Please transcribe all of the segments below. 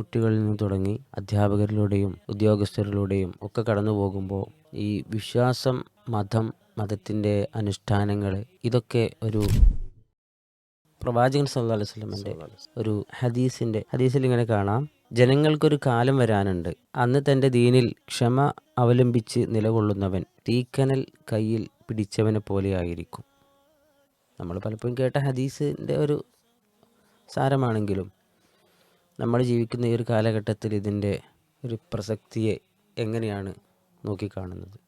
കുട്ടികളിൽ നിന്ന് തുടങ്ങി അധ്യാപകരിലൂടെയും ഉദ്യോഗസ്ഥരിലൂടെയും ഒക്കെ കടന്നു പോകുമ്പോൾ ഈ വിശ്വാസം മതം മതത്തിന്റെ അനുഷ്ഠാനങ്ങൾ ഇതൊക്കെ ഒരു പ്രവാചകൻ സല്ലാ അലൈഹി സ്വലമിന്റെ ഒരു ഹദീസിന്റെ ഹദീസിൽ ഇങ്ങനെ കാണാം. ജനങ്ങൾക്കൊരു കാലം വരാനുണ്ട്. അന്ന് തന്റെ ദീനിൽ ക്ഷമ അവലംബിച്ച് നിലകൊള്ളുന്നവൻ തീക്കനൽ കയ്യിൽ പിടിച്ചവനെ പോലെയായിരിക്കും നമ്മൾ പലപ്പോഴും കേട്ട ഹദീസിന്റെ ഒരു സാരമാണെങ്കിലും നമ്മൾ ജീവിക്കുന്ന ഈ ഒരു കാലഘട്ടത്തിൽ ഇതിന്റെ ഒരു പ്രസക്തിയെ എങ്ങനെയാണ് നോക്കിക്കാണുന്നത്?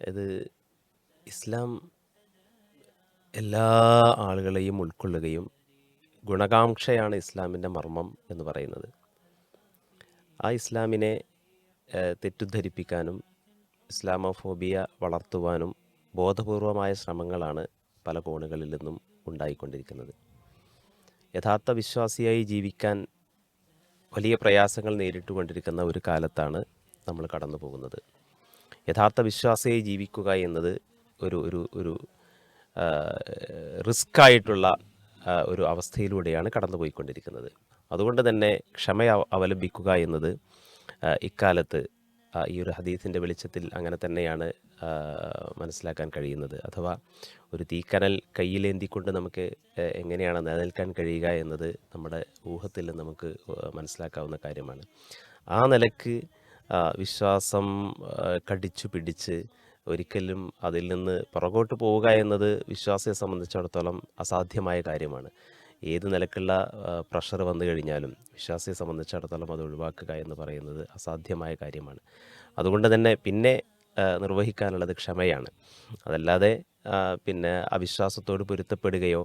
അത് ഇസ്ലാം എല്ലാ ആളുകളെയും ഉൾക്കൊള്ളുകയും ഗുണകാംക്ഷയാണ് ഇസ്ലാമിന്റെ മർമ്മം എന്ന് പറയുന്നത്. ആ ഇസ്ലാമിനെ തെറ്റിദ്ധരിപ്പിക്കാനും ഇസ്ലാമോഫോബിയ വളർത്തുവാനും ബോധപൂർവമായ ശ്രമങ്ങളാണ് പല കോണുകളിൽ നിന്നും ഉണ്ടായിക്കൊണ്ടിരിക്കുന്നത്. യഥാർത്ഥ വിശ്വാസിയായി ജീവിക്കാൻ വലിയ പ്രയാസങ്ങൾ നേരിട്ടുകൊണ്ടിരിക്കുന്ന ഒരു കാലത്താണ് നമ്മൾ കടന്നു പോകുന്നത്. യഥാർത്ഥ വിശ്വാസിയായി ജീവിക്കുക എന്നത് ഒരു ഒരു ഒരു റിസ്ക് ആയിട്ടുള്ള ഒരു അവസ്ഥയിലൂടെയാണ് കടന്നുപോയിക്കൊണ്ടിരിക്കുന്നത്. അതുകൊണ്ട് തന്നെ ക്ഷമ അവ- അവലംബിക്കുക എന്നത് ഇക്കാലത്ത് ഈ ഒരു ഹദീസിന്റെ വെളിച്ചത്തിൽ അങ്ങനെ തന്നെയാണ് മനസ്സിലാക്കാൻ കഴിയുന്നത്. അഥവാ ഒരു തീക്കനൽ കയ്യിലേന്തിക്കൊണ്ട് നമുക്ക് എങ്ങനെയാണ് നിലനിൽക്കാൻ കഴിയുക എന്നത് നമ്മുടെ ഊഹത്തിൽ നമുക്ക് മനസ്സിലാക്കാവുന്ന കാര്യമാണ്. ആ നിലയ്ക്ക് വിശ്വാസം കടിച്ചു പിടിച്ച് ഒരിക്കലും അതിൽ നിന്ന് പുറകോട്ട് പോവുക എന്നത് വിശ്വാസിയെ സംബന്ധിച്ചിടത്തോളം അസാധ്യമായ കാര്യമാണ്. ഏത് നിലക്കുള്ള പ്രഷർ വന്നു കഴിഞ്ഞാലും വിശ്വാസിയെ സംബന്ധിച്ചിടത്തോളം അത് ഒഴിവാക്കുക എന്ന് പറയുന്നത് അസാധ്യമായ കാര്യമാണ്. അതുകൊണ്ട് തന്നെ പിന്നെ നിർവഹിക്കാനുള്ളത് ക്ഷമയാണ്. അതല്ലാതെ പിന്നെ അവിശ്വാസത്തോട് പൊരുത്തപ്പെടുകയോ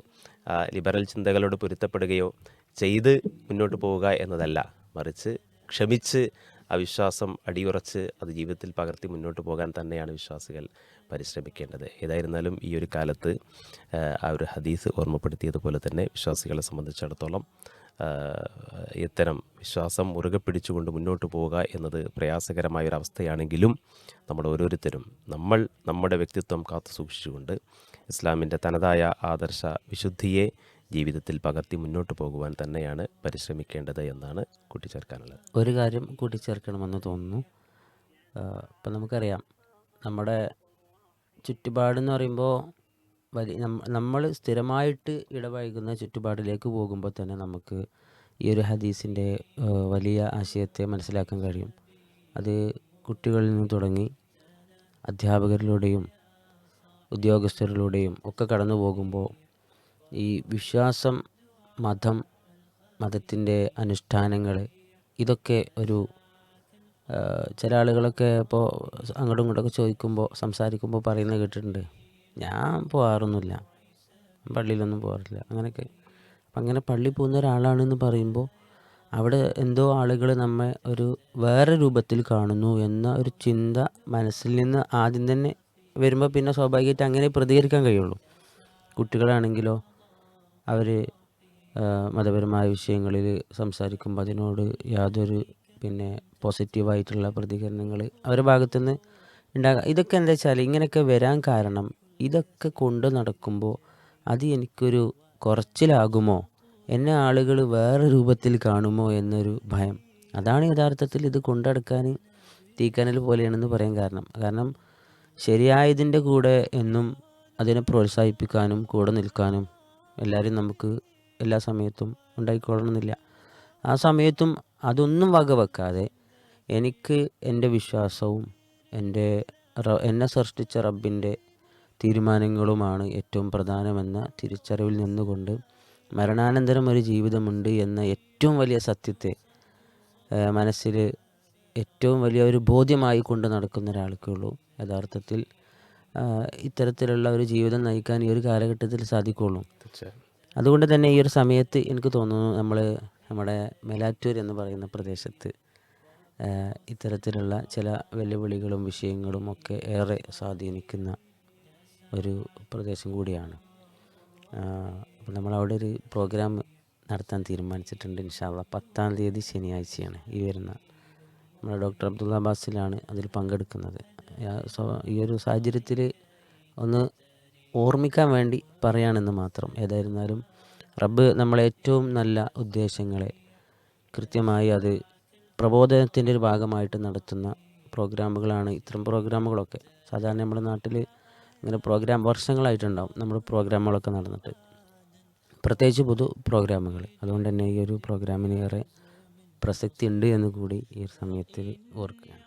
ലിബറൽ ചിന്തകളോട് പൊരുത്തപ്പെടുകയോ ചെയ്ത് മുന്നോട്ട് പോവുക എന്നതല്ല. മറിച്ച് ക്ഷമിച്ച് അവിശ്വാസം അടിയുറച്ച് അത് ജീവിതത്തിൽ പകർത്തി മുന്നോട്ട് പോകാൻ തന്നെയാണ് വിശ്വാസികൾ പരിശ്രമിക്കേണ്ടത്. ഏതായിരുന്നാലും ഈ ഒരു കാലത്ത് ആ, ഒരു ഹദീസ് ഓർമ്മപ്പെടുത്തിയതുപോലെ തന്നെ വിശ്വാസികളെ സംബന്ധിച്ചിടത്തോളം ഇത്തരം വിശ്വാസം മുറുകെ പിടിച്ചുകൊണ്ട് മുന്നോട്ട് പോവുക എന്നത് പ്രയാസകരമായ ഒരു അവസ്ഥയാണെങ്കിലും നമ്മൾ ഓരോരുത്തരും നമ്മൾ നമ്മുടെ വ്യക്തിത്വം കാത്തു സൂക്ഷിച്ചുകൊണ്ട് ഇസ്ലാമിന്റെ തനതായ ആദർശ വിശുദ്ധിയെ ജീവിതത്തിൽ പകർത്തി മുന്നോട്ട് പോകുവാൻ തന്നെയാണ് പരിശ്രമിക്കേണ്ടത് എന്നാണ് കൂട്ടിച്ചേർക്കാനുള്ളത്. ഒരു കാര്യം കൂട്ടിച്ചേർക്കണമെന്ന് തോന്നുന്നു. ഇപ്പം നമുക്കറിയാം നമ്മുടെ ചുറ്റുപാടെന്ന് പറയുമ്പോൾ വലിയ നമ്മൾ സ്ഥിരമായിട്ട് ഇടപഴകുന്ന ചുറ്റുപാടിലേക്ക് പോകുമ്പോൾ തന്നെ നമുക്ക് ഈ ഒരു ഹദീസിന്റെ വലിയ ആശയത്തെ മനസ്സിലാക്കാൻ കഴിയും. അത് കുട്ടികളിൽ നിന്ന് തുടങ്ങി അധ്യാപകരിലൂടെയും ഉദ്യോഗസ്ഥരിലൂടെയും ഒക്കെ കടന്നു പോകുമ്പോൾ ഈ വിശ്വാസം മതം മതത്തിന്റെ അനുഷ്ഠാനങ്ങൾ ഇതൊക്കെ ഒരു ചില ആളുകളൊക്കെ ഇപ്പോൾ അങ്ങോട്ടും ഇങ്ങോട്ടൊക്കെ ചോദിക്കുമ്പോൾ സംസാരിക്കുമ്പോൾ പറയുന്നത് കേട്ടിട്ടുണ്ട്. ഞാൻ പോകാറൊന്നുമില്ല പള്ളിയിലൊന്നും പോകാറില്ല അങ്ങനെയൊക്കെ. അപ്പം അങ്ങനെ പള്ളി പോകുന്ന ഒരാളാണെന്ന് പറയുമ്പോൾ അവിടെ എന്തോ ആളുകൾ നമ്മെ ഒരു വേറെ രൂപത്തിൽ കാണുന്നു എന്ന ഒരു ചിന്ത മനസ്സിൽ നിന്ന് ആദ്യം തന്നെ വരുമ്പോൾ പിന്നെ സ്വാഭാവികമായിട്ട് അങ്ങനെ പ്രതികരിക്കാൻ കഴിയുള്ളൂ. കുട്ടികളാണെങ്കിലോ അവർ മതപരമായ വിഷയങ്ങളിൽ സംസാരിക്കുമ്പോൾ അതിനോട് യാതൊരു പിന്നെ പോസിറ്റീവായിട്ടുള്ള പ്രതികരണങ്ങൾ അവരുടെ ഭാഗത്തുനിന്ന് ഉണ്ടാകാം. ഇതൊക്കെ എന്താ വെച്ചാൽ ഇങ്ങനെയൊക്കെ വരാൻ കാരണം ഇതൊക്കെ കൊണ്ട് നടക്കുമ്പോൾ അത് എനിക്കൊരു കുറച്ചിലാകുമോ? എന്നെ ആളുകൾ വേറെ രൂപത്തിൽ കാണുമോ എന്നൊരു ഭയം. അതാണ് യഥാർത്ഥത്തിൽ ഇത് കൊണ്ടടക്കാൻ തീക്കനൽ പോലെയാണെന്ന് പറയാൻ കാരണം. കാരണം ശരിയായതിന്റെ കൂടെ എന്നും അതിനെ പ്രോത്സാഹിപ്പിക്കാനും കൂടെ നിൽക്കാനും എല്ലാവരും നമുക്ക് എല്ലാ സമയത്തും ഉണ്ടായിക്കൊള്ളണമെന്നില്ല. ആ സമയത്തും അതൊന്നും വകവെക്കാതെ എനിക്ക് എന്റെ വിശ്വാസവും എന്റെ എന്നെ സൃഷ്ടിച്ച റബ്ബിന്റെ തീരുമാനങ്ങളുമാണ് ഏറ്റവും പ്രധാനമെന്ന തിരിച്ചറിവിൽ നിന്നുകൊണ്ട് മരണാനന്തരം ഒരു ജീവിതമുണ്ട് എന്ന ഏറ്റവും വലിയ സത്യത്തെ മനസ്സിൽ ഏറ്റവും വലിയ ഒരു ബോധ്യമായി കൊണ്ട് നടക്കുന്ന ഒരാൾക്കേ ഉള്ളൂ. യഥാർത്ഥത്തിൽ ഇത്തരത്തിലുള്ള ഒരു ജീവിതം നയിക്കാൻ ഈ ഒരു കാലഘട്ടത്തിൽ തീർച്ചയായും. അതുകൊണ്ട് തന്നെ ഈ ഒരു സമയത്ത് എനിക്ക് തോന്നുന്നു നമ്മൾ നമ്മുടെ മേലാറ്റൂർ എന്ന് പറയുന്ന പ്രദേശത്ത് ഇത്തരത്തിലുള്ള ചില വെല്ലുവിളികളും വിഷയങ്ങളും ഒക്കെ ഏറെ സ്വാധീനിക്കുന്ന ഒരു പ്രദേശം കൂടിയാണ്. അപ്പോൾ നമ്മളവിടെ ഒരു പ്രോഗ്രാം നടത്താൻ തീരുമാനിച്ചിട്ടുണ്ട്. ഇൻഷാല്ല പത്താം തീയതി ശനിയാഴ്ചയാണ് ഈ വരുന്ന. നമ്മുടെ ഡോക്ടർ അബ്ദുള്ള അബ്ബാസിലാണ് അതിൽ പങ്കെടുക്കുന്നത്. ഈ ഒരു സാഹചര്യത്തിൽ ഒന്ന് ഓർമ്മിക്കാൻ വേണ്ടി പറയാണെന്ന് മാത്രം. ഏതായിരുന്നാലും റബ്ബ് നമ്മളെ ഏറ്റവും നല്ല ഉദ്ദേശങ്ങളെ കൃത്യമായി അത് പ്രബോധനത്തിന്റെ ഒരു ഭാഗമായിട്ട് നടത്തുന്ന പ്രോഗ്രാമുകളാണ് ഇത്തരം പ്രോഗ്രാമുകളൊക്കെ. സാധാരണ നമ്മുടെ നാട്ടിൽ ഇങ്ങനെ പ്രോഗ്രാം വർഷങ്ങളായിട്ടുണ്ടാവും നമ്മുടെ പ്രോഗ്രാമുകളൊക്കെ നടന്നിട്ട്. പ്രത്യേകിച്ച് പൊതു പ്രോഗ്രാമുകൾ. അതുകൊണ്ട് തന്നെ ഈ ഒരു പ്രോഗ്രാമിന് ഏറെ പ്രസക്തി ഉണ്ട് എന്ന് കൂടി ഈ ഒരു സമയത്തിൽ ഓർക്കുകയാണ്.